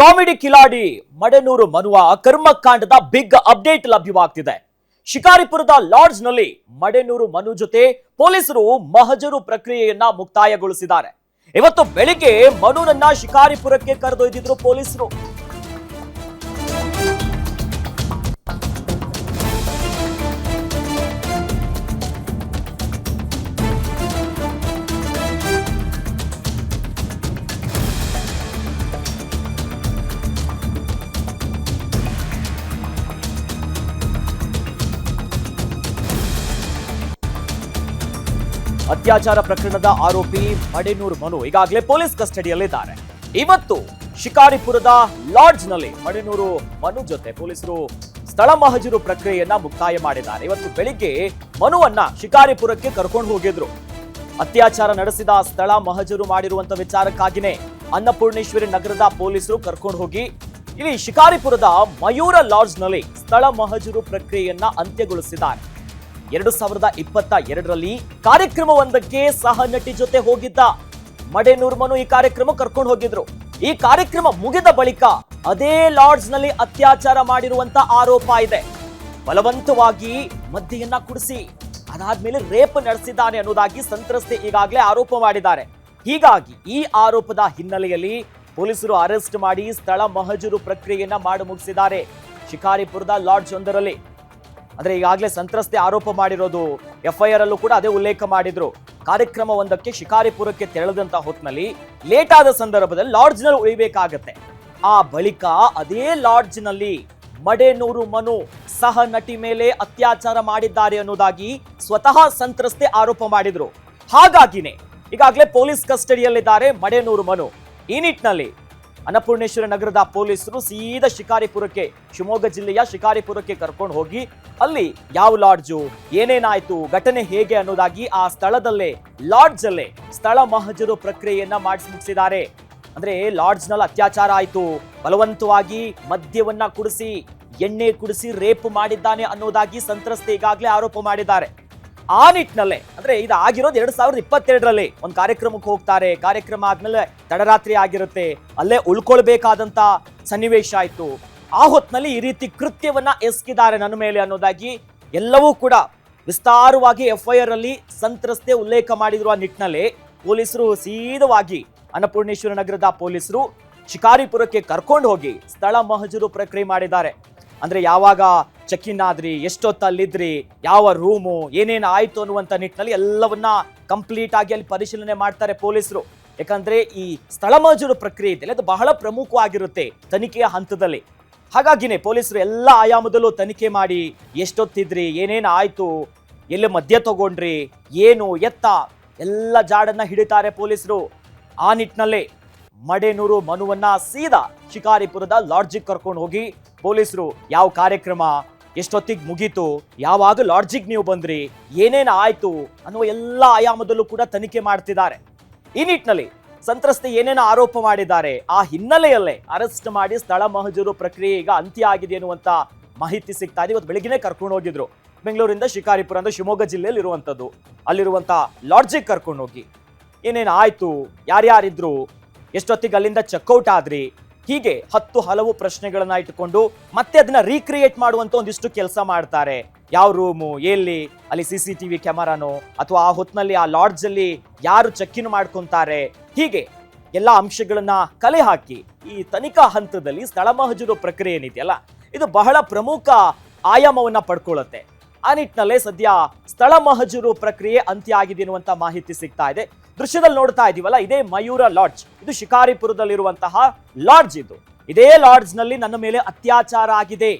Comedy ಕಿಲಾಡಿ ಮಡೆನೂರು ಮನುವ ಕರ್ಮಕಾಂಡದ ಬಿಗ್ ಅಪ್ಡೇಟ್ ಲಭ್ಯವಾಗ್ತಿದೆ. ಶಿಕಾರಿಪುರದ ಲಾಡ್ಜ್ನಲ್ಲಿ ಮಡೆನೂರು ಮನು ಜೊತೆ ಪೊಲೀಸರು ಮಹಜರು ಪ್ರಕ್ರಿಯೆಯನ್ನ ಮುಕ್ತಾಯಗೊಳಿಸಿದ್ದಾರೆ. ಇವತ್ತು ಬೆಳಿಗ್ಗೆ ಮನುನನ್ನ ಶಿಕಾರಿಪುರಕ್ಕೆ ಕರೆದೊಯ್ದಿದ್ರು ಪೊಲೀಸರು. ಅತ್ಯಾಚಾರ ಪ್ರಕರಣದ ಆರೋಪಿ ಮಡೆನೂರು ಮನು ಈಗಾಗಲೇ ಪೊಲೀಸ್ ಕಸ್ಟಡಿಯಲ್ಲಿದ್ದಾರೆ. ಇವತ್ತು ಶಿಕಾರಿಪುರದ ಲಾಡ್ಜ್ನಲ್ಲಿ ಮಡೆನೂರು ಮನು ಜೊತೆ ಪೊಲೀಸರು ಸ್ಥಳ ಮಹಜರು ಪ್ರಕ್ರಿಯೆಯನ್ನ ಮುಕ್ತಾಯ ಮಾಡಿದ್ದಾರೆ. ಇವತ್ತು ಬೆಳಿಗ್ಗೆ ಮನುವನ್ನ ಶಿಕಾರಿಪುರಕ್ಕೆ ಕರ್ಕೊಂಡು ಹೋಗಿದ್ರು. ಅತ್ಯಾಚಾರ ನಡೆಸಿದ ಸ್ಥಳ ಮಹಜರು ಮಾಡಿರುವಂತ ವಿಚಾರಕ್ಕಾಗಿನೇ ಅನ್ನಪೂರ್ಣೇಶ್ವರಿ ನಗರದ ಪೊಲೀಸರು ಕರ್ಕೊಂಡು ಹೋಗಿ ಇಲ್ಲಿ ಶಿಕಾರಿಪುರದ ಮಯೂರ ಲಾಡ್ಜ್ನಲ್ಲಿ ಸ್ಥಳ ಮಹಜರು ಪ್ರಕ್ರಿಯೆಯನ್ನ ಅಂತ್ಯಗೊಳಿಸಿದ್ದಾರೆ. ಎರಡು ಸಾವಿರದ ಇಪ್ಪತ್ತ ಎರಡರಲ್ಲಿ ಕಾರ್ಯಕ್ರಮವೊಂದಕ್ಕೆ ಸಹ ನಟಿ ಜೊತೆ ಹೋಗಿದ್ದ ಮಡೇನೂರ್ಮನು ಈ ಕಾರ್ಯಕ್ರಮ ಕರ್ಕೊಂಡು ಹೋಗಿದ್ರು. ಈ ಕಾರ್ಯಕ್ರಮ ಮುಗಿದ ಬಳಿಕ ಅದೇ ಲಾಡ್ಜ್ನಲ್ಲಿ ಅತ್ಯಾಚಾರ ಮಾಡಿರುವಂತ ಆರೋಪ ಇದೆ. ಬಲವಂತವಾಗಿ ಮದ್ಯೆಯನ್ನ ಕುಡಿಸಿ, ಅದಾದ್ಮೇಲೆ ರೇಪ್ ನಡೆಸಿದ್ದಾನೆ ಅನ್ನೋದಾಗಿ ಸಂತ್ರಸ್ತೆ ಈಗಾಗಲೇ ಆರೋಪ ಮಾಡಿದ್ದಾರೆ. ಹೀಗಾಗಿ ಈ ಆರೋಪದ ಹಿನ್ನೆಲೆಯಲ್ಲಿ ಪೊಲೀಸರು ಅರೆಸ್ಟ್ ಮಾಡಿ ಸ್ಥಳ ಮಹಜೂರು ಪ್ರಕ್ರಿಯೆಯನ್ನ ಮಾಡಿ ಮುಗಿಸಿದ್ದಾರೆ. ಶಿಕಾರಿಪುರದ ಲಾಡ್ಜ್ ಒಂದರಲ್ಲಿ ಅಂದ್ರೆ ಈಗಾಗಲೇ ಸಂತ್ರಸ್ತೆ ಆರೋಪ ಮಾಡಿರೋದು ಎಫ್ಐಆರ್ ಅಲ್ಲೂ ಕೂಡ ಅದೇ ಉಲ್ಲೇಖ ಮಾಡಿದ್ರು. ಕಾರ್ಯಕ್ರಮ ಒಂದಕ್ಕೆ ಶಿಕಾರಿಪುರಕ್ಕೆ ತೆರಳದಂತ ಹೊತ್ತಿನಲ್ಲಿ ಲೇಟ್ ಆದ ಸಂದರ್ಭದಲ್ಲಿ ಲಾಡ್ಜ್ನಲ್ಲಿ ಉಳಿಬೇಕಾಗತ್ತೆ. ಆ ಬಳಿಕ ಅದೇ ಲಾಡ್ಜ್ನಲ್ಲಿ ಮಡೇನೂರು ಮನು ಸಹ ನಟಿ ಮೇಲೆ ಅತ್ಯಾಚಾರ ಮಾಡಿದ್ದಾರೆ ಅನ್ನೋದಾಗಿ ಸ್ವತಃ ಸಂತ್ರಸ್ತೆ ಆರೋಪ ಮಾಡಿದ್ರು. ಹಾಗಾಗಿನೇ ಈಗಾಗಲೇ ಪೊಲೀಸ್ ಕಸ್ಟಡಿಯಲ್ಲಿದ್ದಾರೆ ಮಡೇನೂರು ಮನು. ಈ ನಿಟ್ಟಿನಲ್ಲಿ ಅನ್ನಪೂರ್ಣೇಶ್ವರ ನಗರದ ಪೊಲೀಸರು ಸೀದಾ ಶಿಕಾರಿಪುರಕ್ಕೆ, ಶಿವಮೊಗ್ಗ ಜಿಲ್ಲೆಯ ಶಿಕಾರಿಪುರಕ್ಕೆ ಕರ್ಕೊಂಡು ಹೋಗಿ, ಅಲ್ಲಿ ಯಾವ ಲಾಡ್ಜು, ಏನೇನಾಯ್ತು, ಘಟನೆ ಹೇಗೆ ಅನ್ನೋದಾಗಿ ಆ ಸ್ಥಳದಲ್ಲೇ ಲಾಡ್ಜ್ ಅಲ್ಲೇ ಸ್ಥಳ ಮಹಜರು ಪ್ರಕ್ರಿಯೆಯನ್ನ ಮಾಡಿಸಿ ಮುಗಿಸಿದ್ದಾರೆ. ಅಂದ್ರೆ ಲಾಡ್ಜ್ನಲ್ಲಿ ಅತ್ಯಾಚಾರ ಆಯ್ತು. ಬಲವಂತವಾಗಿ ಮದ್ಯವನ್ನ ಕುಡಿಸಿ, ಎಣ್ಣೆ ಕುಡಿಸಿ, ರೇಪ್ ಮಾಡಿದ್ದಾನೆ ಅನ್ನೋದಾಗಿ ಸಂತ್ರಸ್ತೆ ಈಗಾಗಲೇ ಆರೋಪ ಮಾಡಿದ್ದಾರೆ. ಆ ನಿಟ್ಟಿನಲ್ಲೇ, ಅಂದ್ರೆ ಇದು ಆಗಿರೋದು ಎರಡ್ ಸಾವಿರದ ಇಪ್ಪತ್ತೆರಡರಲ್ಲಿ ಒಂದು ಕಾರ್ಯಕ್ರಮಕ್ಕೆ ಹೋಗ್ತಾರೆ. ಕಾರ್ಯಕ್ರಮ ಆದ್ಮೇಲೆ ತಡರಾತ್ರಿ ಆಗಿರುತ್ತೆ. ಅಲ್ಲೇ ಉಳ್ಕೊಳ್ಬೇಕಾದಂತ ಸನ್ನಿವೇಶ ಆಯ್ತು. ಆ ಹೊತ್ತಿನಲ್ಲಿ ಈ ರೀತಿ ಕೃತ್ಯವನ್ನ ಎಸಗಿದ್ದಾರೆ ನನ್ನ ಮೇಲೆ ಅನ್ನೋದಾಗಿ ಎಲ್ಲವೂ ಕೂಡ ವಿಸ್ತಾರವಾಗಿ ಎಫ್ ಐ ಆರ್ ಅಲ್ಲಿ ಸಂತ್ರಸ್ತೆ ಉಲ್ಲೇಖ ಮಾಡಿದ್ರು ಆ ನಿಟ್ಟಿನಲ್ಲಿ. ಪೊಲೀಸರು ಸೀದವಾಗಿ ಅನ್ನಪೂರ್ಣೇಶ್ವರ ನಗರದ ಪೊಲೀಸರು ಶಿಕಾರಿಪುರಕ್ಕೆ ಕರ್ಕೊಂಡು ಹೋಗಿ ಸ್ಥಳ ಮಹಜರು ಪ್ರಕ್ರಿಯೆ ಮಾಡಿದ್ದಾರೆ. ಅಂದ್ರೆ ಯಾವಾಗ ಚೆಕ್ ಇನ್ ಆದ್ರಿ, ಎಷ್ಟೊತ್ತಲ್ಲಿದ್ರಿ, ಯಾವ ರೂಮು ಏನೇನು ಆಯಿತು ಅನ್ನುವಂಥ ನಿಟ್ಟಿನಲ್ಲಿ ಎಲ್ಲವನ್ನ ಕಂಪ್ಲೀಟ್ ಆಗಿ ಅಲ್ಲಿ ಪರಿಶೀಲನೆ ಮಾಡ್ತಾರೆ ಪೊಲೀಸರು. ಯಾಕಂದ್ರೆ ಈ ಸ್ಥಳ ಮಜೂರು ಪ್ರಕ್ರಿಯೆ ಇದೆಯಲ್ಲ ಅದು ಬಹಳ ಪ್ರಮುಖವಾಗಿರುತ್ತೆ ತನಿಖೆಯ ಹಂತದಲ್ಲಿ. ಹಾಗಾಗಿನೇ ಪೊಲೀಸರು ಎಲ್ಲ ಆಯಾಮದಲ್ಲೂ ತನಿಖೆ ಮಾಡಿ, ಎಷ್ಟೊತ್ತಿದ್ರಿ, ಏನೇನು ಆಯಿತು, ಎಲ್ಲಿ ಮದ್ಯ ತಗೊಂಡ್ರಿ, ಏನು ಎತ್ತ, ಎಲ್ಲ ಜಾಡನ್ನ ಹಿಡಿತಾರೆ ಪೊಲೀಸರು. ಆ ನಿಟ್ಟಿನಲ್ಲೇ ಮಡೆನೂರು ಮನುವನ್ನ ಸೀದಾ ಶಿಕಾರಿಪುರದ ಲಾಡ್ಜಿಗೆ ಕರ್ಕೊಂಡು ಹೋಗಿ ಪೊಲೀಸರು ಯಾವ ಕಾರ್ಯಕ್ರಮ ಎಷ್ಟೊತ್ತಿಗೆ ಮುಗೀತು ಯಾವಾಗ ಲಾಡ್ಜಿಗ್ ನೀವು ಬಂದ್ರಿ, ಏನೇನು ಆಯಿತು ಅನ್ನುವ ಎಲ್ಲ ಆಯಾಮದಲ್ಲೂ ಕೂಡ ತನಿಖೆ ಮಾಡ್ತಿದ್ದಾರೆ. ಈ ನಿಟ್ಟಿನಲ್ಲಿ ಸಂತ್ರಸ್ತೆ ಏನೇನು ಆರೋಪ ಮಾಡಿದ್ದಾರೆ, ಆ ಹಿನ್ನೆಲೆಯಲ್ಲೇ ಅರೆಸ್ಟ್ ಮಾಡಿ ಸ್ಥಳ ಮಹಜೂರು ಪ್ರಕ್ರಿಯೆ ಈಗ ಅಂತ್ಯ ಆಗಿದೆ ಎನ್ನುವಂತ ಮಾಹಿತಿ ಸಿಗ್ತಾ ಇದೆ. ಇವತ್ತು ಬೆಳಗ್ಗೆನೆ ಕರ್ಕೊಂಡು ಹೋಗಿದ್ರು. ಬೆಂಗಳೂರಿಂದ ಶಿಕಾರಿಪುರ ಅಂದ್ರೆ ಶಿವಮೊಗ್ಗ ಜಿಲ್ಲೆಯಲ್ಲಿ ಇರುವಂತದ್ದು ಅಲ್ಲಿರುವಂತ ಲಾಡ್ಜಿಗೆ ಕರ್ಕೊಂಡು ಹೋಗಿ, ಏನೇನು ಆಯಿತು, ಯಾರ್ಯಾರಿದ್ರು, ಎಷ್ಟೊತ್ತಿಗೆ ಅಲ್ಲಿಂದ ಚೆಕ್ಔಟ್ ಆದ್ರಿ ಹೀಗೆ ಹತ್ತು ಹಲವು ಪ್ರಶ್ನೆಗಳನ್ನ ಇಟ್ಟುಕೊಂಡು ಮತ್ತೆ ಅದನ್ನ ರೀಕ್ರಿಯೇಟ್ ಮಾಡುವಂತ ಒಂದಿಷ್ಟು ಕೆಲಸ ಮಾಡ್ತಾರೆ. ಯಾವ ರೂಮು ಎಲ್ಲಿ, ಅಲ್ಲಿ ಸಿ ಸಿ ಟಿವಿ ಕ್ಯಾಮರಾನೋ ಅಥವಾ ಆ ಹೊತ್ತಿನಲ್ಲಿ ಆ ಲಾಡ್ಜ್ ಅಲ್ಲಿ ಯಾರು ಚೆಕ್ ಇನ್ ಮಾಡ್ಕೊಂತಾರೆ. ಹೀಗೆ ಎಲ್ಲ ಅಂಶಗಳನ್ನ ಕಲೆ ಹಾಕಿ ಈ ತನಿಖಾ ಹಂತದಲ್ಲಿ ಸ್ಥಳ ಮಹಜೂರು ಪ್ರಕ್ರಿಯೆ ಏನಿದೆಯಲ್ಲ, ಇದು ಬಹಳ ಪ್ರಮುಖ ಆಯಾಮವನ್ನ ಪಡ್ಕೊಳ್ಳುತ್ತೆ ಆ ನಿಟ್ಟಿನಲ್ಲೇ ಸದ್ಯ ಸ್ಥಳ ಮಹಜೂರು ಪ್ರಕ್ರಿಯೆ ಅಂತ್ಯ ಆಗಿದೆ ಎನ್ನುವಂತ ಮಾಹಿತಿ ಸಿಗ್ತಾ ಇದೆ. ದೃಶ್ಯದಲ್ಲಿ ನೋಡ್ತಾ ಇದೀವಲ್ಲ, ಇದೇ ಮಯೂರ ಲಾಡ್ಜ್. ಇದು ಶಿಕಾರಿಪುರದಲ್ಲಿರುವಂತಹ ಲಾಡ್ಜ್ ಇದು. ಇದೇ ಲಾಡ್ಜ್ನಲ್ಲಿ ನನ್ನ ಮೇಲೆ ಅತ್ಯಾಚಾರ ಆಗಿದೆ.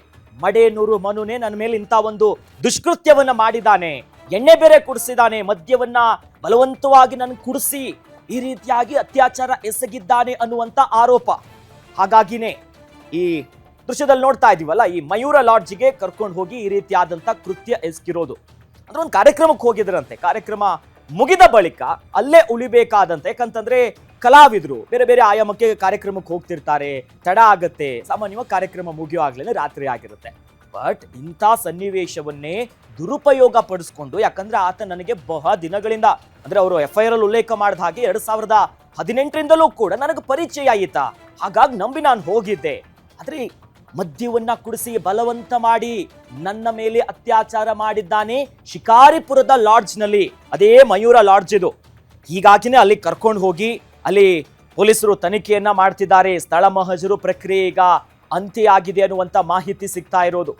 ಮಡೇನೂರು ಮನುನೆ ನನ್ನ ಮೇಲೆ ಇಂಥ ಒಂದು ದುಷ್ಕೃತ್ಯವನ್ನ ಮಾಡಿದ್ದಾನೆ. ಎಣ್ಣೆ ಬೇರೆ ಕುಡಿಸಿದಾನೆ ಮದ್ಯವನ್ನ ಬಲವಂತವಾಗಿ ನನ್ ಕುಡಿಸಿ ಈ ರೀತಿಯಾಗಿ ಅತ್ಯಾಚಾರ ಎಸಗಿದ್ದಾನೆ ಅನ್ನುವಂತ ಆರೋಪ. ಹಾಗಾಗಿನೇ ಈ ದೃಶ್ಯದಲ್ಲಿ ನೋಡ್ತಾ ಇದೀವಲ್ಲ, ಈ ಮಯೂರ ಲಾಡ್ಜ್ಗೆ ಕರ್ಕೊಂಡು ಹೋಗಿ ಈ ರೀತಿಯಾದಂಥ ಕೃತ್ಯ ಎಸ್ಕಿರೋದು ಅಂದ್ರೆ ಒಂದು ಕಾರ್ಯಕ್ರಮಕ್ಕೆ ಹೋಗಿದ್ರಂತೆ, ಕಾರ್ಯಕ್ರಮ ಮುಗಿದ ಬಳಿಕ ಅಲ್ಲೇ ಉಳಿಬೇಕಾದಂತೆ, ಯಾಕಂತಂದ್ರೆ ಕಲಾವಿದ್ರು ಬೇರೆ ಬೇರೆ ಆಯಾಮಕ್ಕೆ ಕಾರ್ಯಕ್ರಮಕ್ಕೆ ಹೋಗ್ತಿರ್ತಾರೆ, ತಡ ಆಗತ್ತೆ, ಸಾಮಾನ್ಯವಾಗಿ ಕಾರ್ಯಕ್ರಮ ಮುಗಿಯೋ ಆಗ್ಲೇನೆ ರಾತ್ರಿ ಆಗಿರುತ್ತೆ. ಬಟ್ ಇಂಥ ಸನ್ನಿವೇಶವನ್ನೇ ದುರುಪಯೋಗ ಪಡಿಸ್ಕೊಂಡು, ಯಾಕಂದ್ರೆ ಆತ ನನಗೆ ಬಹ ದಿನಗಳಿಂದ, ಅಂದ್ರೆ ಅವರು ಎಫ್ ಐ ಆರ್ ಅಲ್ಲಿ ಉಲ್ಲೇಖ ಮಾಡಿದ ಹಾಗೆ ಎರಡ್ ಸಾವಿರದ ಹದಿನೆಂಟರಿಂದಲೂ ಕೂಡ ನನಗೆ ಪರಿಚಯ ಆಯಿತಾ. ಹಾಗಾಗಿ ನಂಬಿ ನಾನು ಹೋಗಿದ್ದೆ. ಆದ್ರೆ ಮದ್ಯವನ್ನ ಕುಡಿಸಿ ಬಲವಂತ ಮಾಡಿ ನನ್ನ ಮೇಲೆ ಅತ್ಯಾಚಾರ ಮಾಡಿದ್ದಾನೆ ಶಿಕಾರಿಪುರದ ಲಾಡ್ಜ್ನಲ್ಲಿ. ಅದೇ ಮಯೂರ ಲಾಡ್ಜ್ ಇದು. ಹೀಗಾಗಿನೇ ಅಲ್ಲಿ ಕರ್ಕೊಂಡು ಹೋಗಿ ಅಲ್ಲಿ ಪೊಲೀಸರು ತನಿಖೆಯನ್ನ ಮಾಡ್ತಿದ್ದಾರೆ. ಸ್ಥಳ ಮಹಜರು ಪ್ರಕ್ರಿಯೆ ಈಗ ಅಂತ್ಯ ಆಗಿದೆ ಅನ್ನುವಂತ ಮಾಹಿತಿ ಸಿಗ್ತಾ ಇರೋದು.